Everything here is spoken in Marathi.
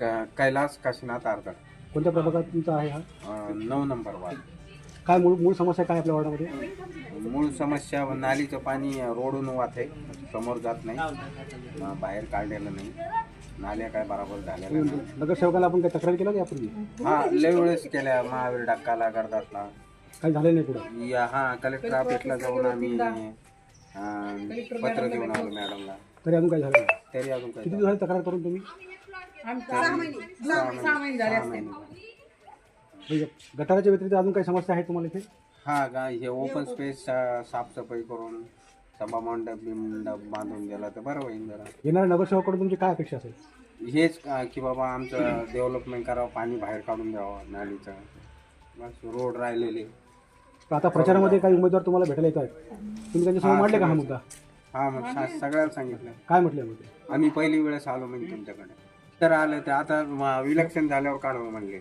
क- कैलास काशीनाथ आरगड कोणत्या प्रभागात तुमचा आहे हा? अं, नऊ नंबर वार्ड. काय मूळ मूळ समस्या काय आपल्या वॉर्डामध्ये? मूळ समस्या नालीचं पाणी रोडून वाहत आहे. समोर जात नाही. अं, बाहेर काढलेलं नाही. नाल्या काय बराबर झालेल्या नाही. नगरसेवकाला आपण काही तक्रार केला का यापूर्वी? हा लय वेळेस केल्या. महावीर डक्काला करतातला काही झालं नाही पुढे? या हा कलेक्टर ऑफिसला जाऊन आम्ही अं, पत्र देऊन आलो मॅडमला. तरी अजून काही झालं नाही. तरी अजून काही किती दिवस झाले तक्रार करून तुम्ही? सहा महिने. सहा महिने. म्हणजे गटाराच्या व्यतिरिक्त अजून काही समस्या आहे तुम्हाला इथे? हा का हे ओपन स्पेस साफसफाई करून सभा मंडप बिमंडप बांधून गेला तर बरं होईल जरा. येणाऱ्या नगरसेवकाकडून तुमची काय अपेक्षा असेल? हेच की बाबा आमचं डेव्हलपमेंट करावं पाणी बाहेर काढून द्यावं नालीचं. बस रोड राहिलेले. तर आता प्रचारामध्ये काही उमेदवार तुम्हाला भेटायला येत आहेत. तुम्ही त्यांच्यासमोर मांडले का हा मुद्दा? हा मग सा- सगळ्याला सांगितलं. काय म्हटलं यामध्ये आम्ही पहिली वेळेस आलो म्हणजे तुमच्याकडे. तर आलं ते आता म- विलक्षण झाल्यावर काढू म्हणले.